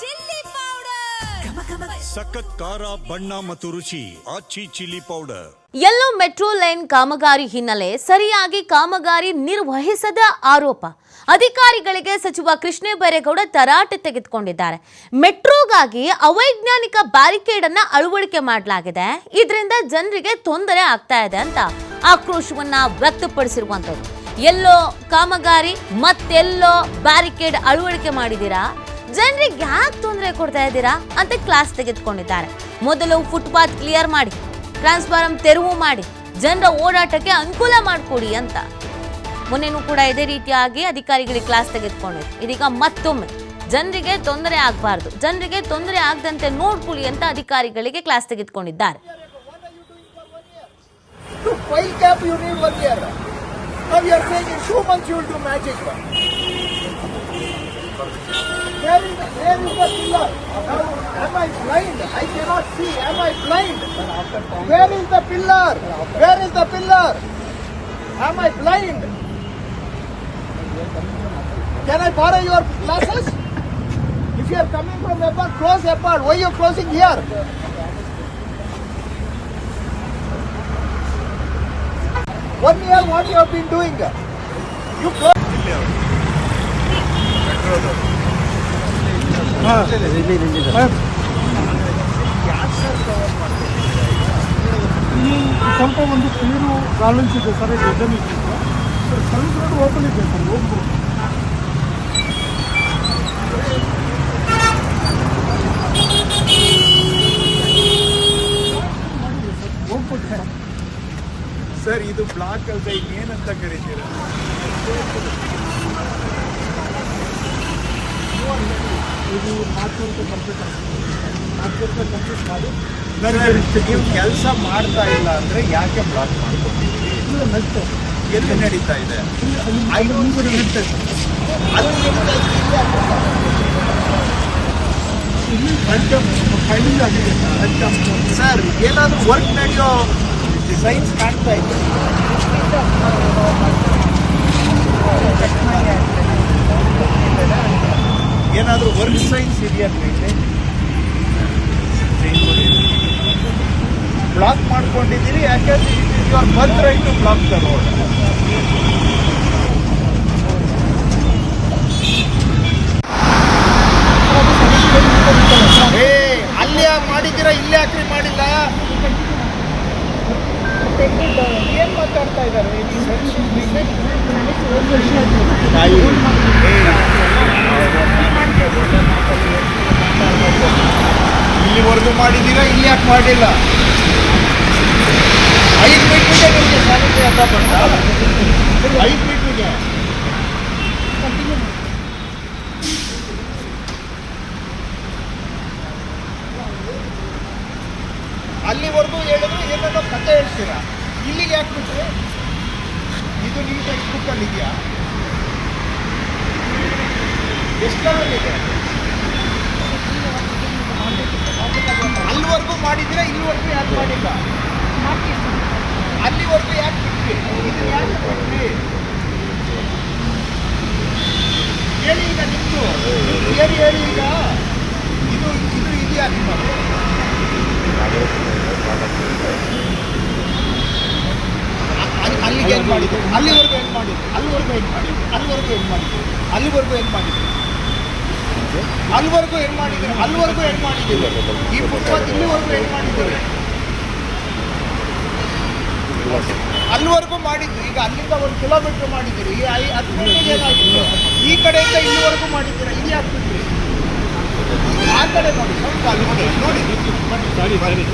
Chilli powder. ಸಖತ್ ಖಾರ ಬಣ್ಣ ಮತ್ತು ರುಚಿ ಆಚಿ ಚಿಲ್ಲಿ ಪೌಡರ್. ಎಲ್ಲೋ ಮೆಟ್ರೋ ಲೈನ್ ಕಾಮಗಾರಿ ಹಿನ್ನೆಲೆ ಸರಿಯಾಗಿ ಕಾಮಗಾರಿ ನಿರ್ವಹಿಸದ ಆರೋಪ. ಅಧಿಕಾರಿಗಳಿಗೆ ಸಚಿವ ಕೃಷ್ಣ ಬೈರೇಗೌಡ ತರಾಟೆ ತೆಗೆದುಕೊಂಡಿದ್ದಾರೆ. ಮೆಟ್ರೋಗಾಗಿ ಅವೈಜ್ಞಾನಿಕ ಬ್ಯಾರಿಕೇಡ್ ಅನ್ನ ಅಳವಡಿಕೆ ಮಾಡಲಾಗಿದೆ. ಇದರಿಂದ ಜನರಿಗೆ ತೊಂದರೆ ಆಗ್ತಾ ಇದೆ ಅಂತ ಆಕ್ರೋಶವನ್ನ ವ್ಯಕ್ತಪಡಿಸಿರುವಂತದ್ದು ಎಲ್ಲೋ ಕಾಮಗಾರಿ ಮತ್ತೆಲ್ಲೋ ಬ್ಯಾರಿಕೇಡ್ ಅಳವಡಿಕೆ ಮಾಡಿದ್ದೀರಾ? ಜನರಿಗೆ ಯಾಕೆ ತೊಂದರೆ ಕೊಡ್ತಾ ಇದ್ದೀರಾ ಅಂತ ಕ್ಲಾಸ್ ತೆಗೆದುಕೊಂಡಿದ್ದಾರೆ. ಮೊದಲು ಫುಟ್ಪಾತ್ ಕ್ಲಿಯರ್ ಮಾಡಿ ಟ್ರಾನ್ಸ್ಫಾರಂ ತೆರವು ಮಾಡಿ, ಜನರ ಓಡಾಟಕ್ಕೆ ಅನುಕೂಲ ಮಾಡಿಕೊಡಿ ಅಂತ. ಮೊನ್ನೆನೂ ಕೂಡ ಇದೇ ರೀತಿಯಾಗಿ ಅಧಿಕಾರಿಗಳಿಗೆ ಕ್ಲಾಸ್ ತೆಗೆದುಕೊಂಡಿದ್ರು. ಇದೀಗ ಮತ್ತೊಮ್ಮೆ, ಜನರಿಗೆ ತೊಂದರೆ ಆಗಬಾರ್ದು, ಜನರಿಗೆ ತೊಂದರೆ ಆಗದಂತೆ ನೋಡ್ಕೊಳ್ಳಿ ಅಂತ ಅಧಿಕಾರಿಗಳಿಗೆ ಕ್ಲಾಸ್ ತೆಗೆದುಕೊಂಡಿದ್ದಾರೆ. You you you. Where is the, pillar? Am I blind? I cannot see. Am I blind? Where is the pillar? Where is the pillar? Am I blind? Can I borrow your glasses? If you are coming from Nepal, close Nepal. Why you are closing here? One year, what you have been doing? You close. ಸ್ವಲ್ಪ ಒಂದು clean balance ಇದೆ sir design ಇದೆ sir ಸ್ವಲ್ಪ open ಇದೆ sir sir sir ಇದು block ಅಲ್ಲದೆ ಏನಂತ ಕರಿತೀರ? ಇದು ಮಾರ್ಕೆಟ್ ಕಂಪ್ಲೀಟ್ ರೂಪಾಯಿ ಕಂಪ್ಲೀಟ್ ಮಾಡಿ ನೀವು ಕೆಲಸ ಮಾಡ್ತಾ ಇಲ್ಲ ಅಂದ್ರೆ ಯಾಕೆ ಬ್ಲಾಕ್ ಮಾಡ್ಕೊತೀವಿ ಇಲ್ಲ. ಎಲ್ಲಿ ನಡೀತಾ ಇದೆ? ಅಲ್ಲಿ ಮುಂದೆ ಇಲ್ಲಿ ಆಗಿದೆ. ಸರ್ ಸರ್ ಏನಾದ್ರೂ ವರ್ಕ್ ನಡೆಯೋ ಡಿಸೈನ್ಸ್ ಕಾಣ್ತಾ ಇದೆ ಏನಾದ್ರೂ ವರ್ಕ್ ಸೈನ್ಸ್ ಇದೆಯಾ ಬ್ಲಾಕ್ ಮಾಡ್ಕೊಂಡಿದ್ದೀರಿ is your birth right to block the road ಏ ಅಲ್ಲಿ ಯಾಕೆ ಮಾಡಿದ್ದೀರಾ ಇಲ್ಲಿ ಯಾಕ್ರಿ ಮಾಡಿಲ್ಲ? ಏನ್ ಮಾತಾಡ್ತಾ ಇದ್ದಾರೆ? ಇಲ್ಲಿವರೆಗೂ ಮಾಡಿದ್ದೀರಾ ಇಲ್ಲಿ ಯಾಕೆ ಮಾಡಿಲ್ಲ? ಐದು ಮೀಟ್ರಿಗೆ ನಿಮಗೆ ಸ್ಯಾನಿಟರಿ ಅಂತ ಬಂದ ಐದು ಮೀಟ್ರಿಗೆ ಅಲ್ಲಿವರೆಗೂ ಹೇಳಿದ್ರು, ಏನಾದ್ರು ಕತೆ ಹೇಳ್ತೀರಾ? ಇಲ್ಲಿಗೆ ಯಾಕೆ ಬಿಟ್ರೆ? ಇದು ನಿಮ್ಮ ಟೆಕ್ಸ್ಟ್ ಬುಕ್ಕಲ್ಲಿ ಇದೆಯಾ ಎಷ್ಟರಲ್ಲಿದೆ ಅಲ್ಲಿವರೆಗೂ ಮಾಡಿದ್ರೆ ಇಲ್ಲಿವರೆಗೂ ಯಾಕೆ ಮಾಡಿಲ್ಲ? ಅಲ್ಲಿವರೆಗೂ ಯಾಕೆ ಬಿಟ್ವಿ ಇದನ್ನ ಯಾಕೆ ಬಿಟ್ರಿ? ಹೇಳಿ ಈಗ ನಿಮ್ದು. ಹೇಳಿ ಹೇಳಿ ಈಗ. ಇದು ಇದು ಇದೆಯಾ ಯಾಕೆ ಅಲ್ಲಿ- ಅಲ್ಲಿಗೆ ಏನು ಮಾಡಿದ್ರು ಅಲ್ಲಿವರೆಗೂ ಏನು ಮಾಡಿದ್ರು ಅಲ್ಲಿವರೆಗೂ ಏನು ಮಾಡಿದ್ರು ಅಲ್ಲಿವರೆಗೂ ಏನು ಮಾಡಿದ್ರು ಅಲ್ಲಿವರೆಗೂ ಏನು ಮಾಡಿದ್ರು ಅಲ್ಲಿವರೆಗೂ ಏನು ಮಾಡಿದ್ದೀರಿ? ಅಲ್ಲಿವರೆಗೂ ಏನು ಮಾಡಿದ್ದೀರಿ? ಈ ಫುಟ್ಪಾತ್ ಇಲ್ಲಿವರೆಗೂ ಏನು ಮಾಡಿದ್ದೀರಿ? ಅಲ್ಲಿವರೆಗೂ ಮಾಡಿದ್ದು, ಈಗ ಅಲ್ಲಿಂದ ಒಂದು ಕಿಲೋಮೀಟರ್ ಮಾಡಿದ್ದೀರಿ. ಈ ಐ ಹತ್ತು ಏನಾಗಿತ್ತು? ಈ ಕಡೆಯಿಂದ ಇಲ್ಲಿವರೆಗೂ ಮಾಡಿದ್ದೀರಾ? ಇಲ್ಲಿ ಆಗ್ತಿದ್ರಿ ಆ ಕಡೆ ನೋಡಿ, ಸ್ವಲ್ಪ ಅಲ್ಲಿ ನೋಡಿ. ನೋಡಿ